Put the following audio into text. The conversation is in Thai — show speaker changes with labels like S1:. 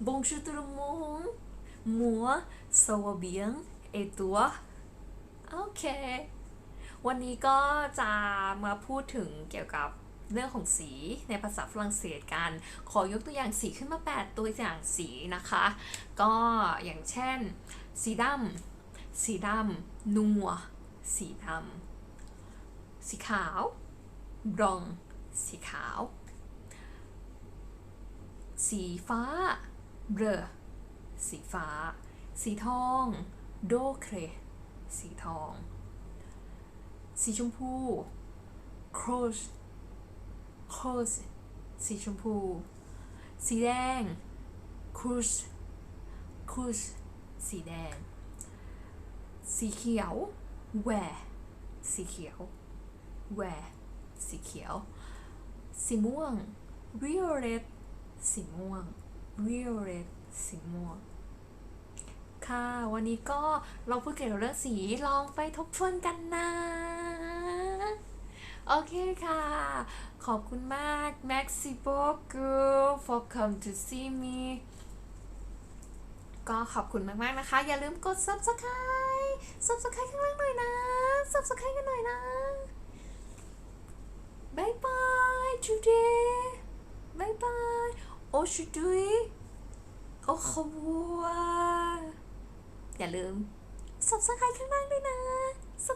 S1: Bonjour tout le monde moi ça va bien et toi โอเควันนี้ก็จะมาพูดถึงเกี่ยวกับเรื่องของสีในภาษาฝรั่งเศสกัน ขอยกตัวอย่างสีขึ้นมา 8 ตัวอย่างสีนะคะ ก็อย่างเช่น สีดำสีดำนัว สีดำสีขาวบรอง สีขาว สีฟ้าเบรสีฟ้า สีทอง โดเครสีทอง สีชมพูโครชโครชสีชมพู สีแดงคูชคูชสีแดง สีเขียวแหวสีเขียวแหวสีเขียว สีม่วง violet สีม่วง violet สีม่วง ค่ะ วันนี้ก็เราพูดเกี่ยวกับเรื่องสีลองไปทบทวนกันนะ โอเคค่ะ ขอบคุณมาก Maxi b o g u for come to see me ก็ขอบคุณมาก ๆ นะคะ อย่าลืมกด subscribe subscribe ข้างล่างหน่อยนะ subscribe กันหน่อยนะบายบาย today บายบาย ชุดุยโอ้ขวัวอย่าลืมสับสไครข้างล่างด้วยนะ ส